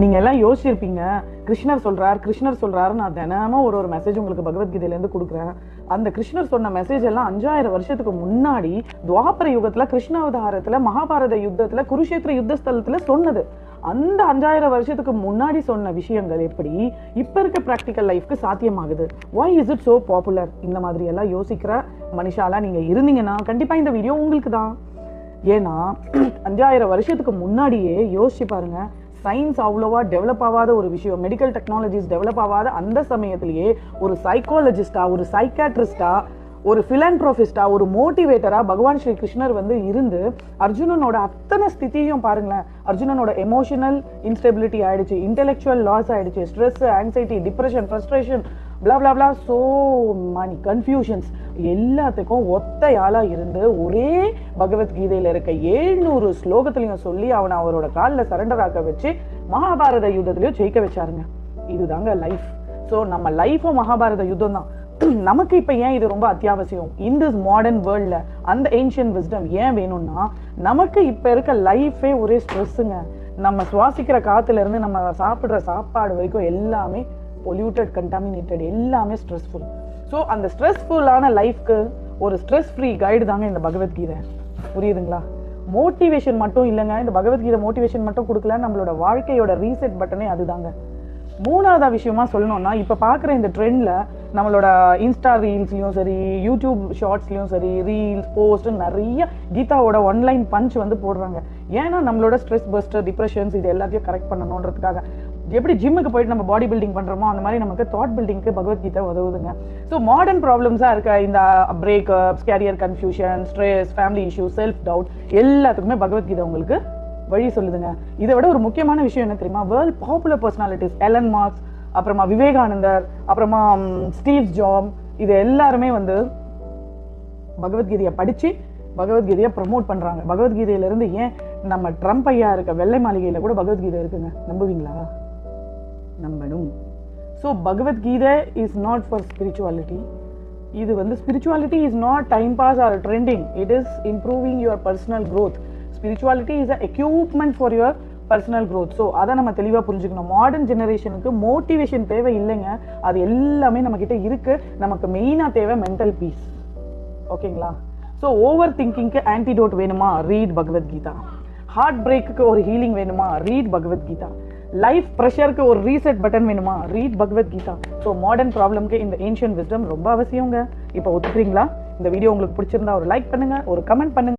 நீங்கள் எல்லாம் யோசிச்சிருப்பீங்க. கிருஷ்ணர் சொல்கிறார் கிருஷ்ணர் சொல்கிறாரு நான் தினமும் ஒரு ஒரு மெசேஜ் உங்களுக்கு பகவத்கீதையிலேருந்து கொடுக்குறேன். அந்த கிருஷ்ணர் சொன்ன மெசேஜ் எல்லாம் அஞ்சாயிரம் வருஷத்துக்கு முன்னாடி துவாபர யுகத்தில் கிருஷ்ணாவதாரத்தில் மகாபாரத யுத்தத்தில் குருஷேத்திர யுத்த ஸ்தலத்தில் சொன்னது. அந்த அஞ்சாயிரம் வருஷத்துக்கு முன்னாடி சொன்ன விஷயங்கள் எப்படி இப்போ இருக்க ப்ராக்டிக்கல் லைஃப்க்கு சாத்தியமாகுது? Why is it so popular இந்த மாதிரி எல்லாம் யோசிக்கிற மனுஷாலாம் நீங்கள் இருந்தீங்கன்னா கண்டிப்பாக இந்த வீடியோ உங்களுக்கு தான் ஏன்னா அஞ்சாயிரம் வருஷத்துக்கு முன்னாடியே யோசிச்சு பாருங்க சயின்ஸ் அவ்வளோவா டெவலப் ஆகாத ஒரு விஷயம் மெடிக்கல் டெக்னாலஜிஸ் டெவலப் ஆகாத அந்த சமயத்திலேயே ஒரு சைக்காலஜிஸ்டா ஒரு சைக்காட்ரிஸ்டா ஒரு ஃபிலான்ட்ரோபிஸ்டா ஒரு மோட்டிவேட்டரா பகவான் ஸ்ரீ கிருஷ்ணர் வந்து இருந்து அர்ஜுனனோட அத்தனை ஸ்திதியும் பாருங்களேன். அர்ஜுனனோட எமோஷனல் இன்ஸ்டெபிலிட்டி ஆயிடுச்சு இன்டெலெக்சுவல் லாஸ் ஆயிடுச்சு stress anxiety depression frustration blah blah blah so many confusions எல்லாத்துக்கும் ஒத்தையாளா இருந்து ஒரே பகவத்கீதையில் இருக்க ஏழ்நூறு ஸ்லோகத்துலையும் சொல்லி அவனை அவரோட காலில் சரண்டர் ஆக்க வச்சு மகாபாரத யுத்தத்திலையும் ஜெயிக்க வச்சாருங்க. இதுதாங்க லைஃப் ஸோ நம்ம லைஃப்பும் மகாபாரத யுத்தம் தான். நமக்கு இப்போ ஏன் இது ரொம்ப அத்தியாவசியம்? இந்த மாடர்ன் வேர்ல்டில் அந்த ஏன்ஷியன் விஸ்டம் ஏன் வேணும்னா நமக்கு இப்போ இருக்க லைஃபே ஒரே ஸ்ட்ரெஸ்ஸுங்க நம்ம சுவாசிக்கிற காத்துல இருந்து நம்ம சாப்பிட்ற சாப்பாடு வரைக்கும் எல்லாமே பொல்யூட்டட் கண்டாமினேட்டட் எல்லாமே ஸ்ட்ரெஸ்ஃபுல் ஸோ அந்த ஸ்ட்ரெஸ்ஃபுல்லான லைஃப்க்கு ஒரு ஸ்ட்ரெஸ் ஃப்ரீ கைடு தாங்க இந்த பகவத்கீதை. புரியுதுங்களா? மோட்டிவேஷன் மட்டும் இல்லைங்க. இந்த பகவத்கீதை மோட்டிவேஷன் மட்டும் கொடுக்கல நம்மளோட வாழ்க்கையோட ரீசெட் பட்டனே அதுதாங்க. மூணாவதா விஷயமா சொல்லணும்னா இப்போ பார்க்குற இந்த ட்ரெண்டில் நம்மளோட இன்ஸ்டா ரீல்ஸ்லையும் சரி யூடியூப் ஷார்ட்ஸ்லையும் சரி ரீல்ஸ் போஸ்ட் நிறைய கீதாவோட ஒன்லைன் பஞ்ச் வந்து போடுறாங்க. ஏன்னா நம்மளோட ஸ்ட்ரெஸ் பஸ்டர் டிப்ரெஷன்ஸ் இது எல்லாத்தையும் கரெக்ட் பண்ணணுன்றதுக்காக. எப்படி ஜிம்முக்கு போயிட்டு நம்ம பாடி பில்டிங் பண்றோமோ அந்த மாதிரி நமக்கு தாட் பில்டிங்க்கு பகவத்கீதை உதவுதுங்க. ஸோ மாடர்ன் ப்ராப்ளம்ஸாக இருக்க இந்த breakups career confusion stress family issue self doubt எல்லாத்துக்குமே பகவத்கீதை உங்களுக்கு வழி சொல்லுதுங்க. இதை விட ஒரு முக்கியமான விஷயம் என்ன தெரியுமா? World popular personalities Elon Marx அப்புறமா விவேகானந்தர் அப்புறமா ஸ்டீவ் ஜாம் இது எல்லாருமே வந்து பகவத்கீதையை படிச்சு பகவத்கீதையை ப்ரமோட் பண்ணுறாங்க பகவத்கீதையிலேருந்து ஏன் நம்ம ட்ரம்ப் ஐயா இருக்க வெள்ளை மாளிகையில் கூட பகவத்கீதை இருக்குங்க? நம்புவீங்களா? நம்பணும். So Bhagavad Gita is not for spirituality இது வந்து spirituality is not time pass or trending it is improving your personal growth spirituality is a equipment for your personal growth so அதை நம்ம தெளிவாக புரிஞ்சுக்கணும். மாடர்ன் ஜெனரேஷனுக்கு மோட்டிவேஷன் தேவை இல்லைங்க. அது எல்லாமே நம்மக்கிட்ட இருக்குது நமக்கு மெயினாக தேவை மென்டல் பீஸ் ஓகேங்களா? ஸோ ஓவர் திங்கிங்க்கு ஆன்டிடோட் வேணுமா? ரீட் பகவத்கீதா. ஹார்ட் பிரேக்குக்கு ஒரு ஹீலிங் வேணுமா? ரீட் பகவத்கீதா. லைஃப் ப்ரெஷருக்கு ஒரு ரீசெட் பட்டன் வேணுமா? ரீட் பகவத்கீதா ஸோ மாடர்ன் ப்ராப்ளம்க்கு இந்த ஏன்ஷியன் விஸ்டம் ரொம்ப அவசியங்க இப்போ ஒத்துக்கிறீங்களா? இந்த வீடியோ உங்களுக்கு பிடிச்சிருந்தா ஒரு லைக் பண்ணுங்க ஒரு கமெண்ட் பண்ணுங்க.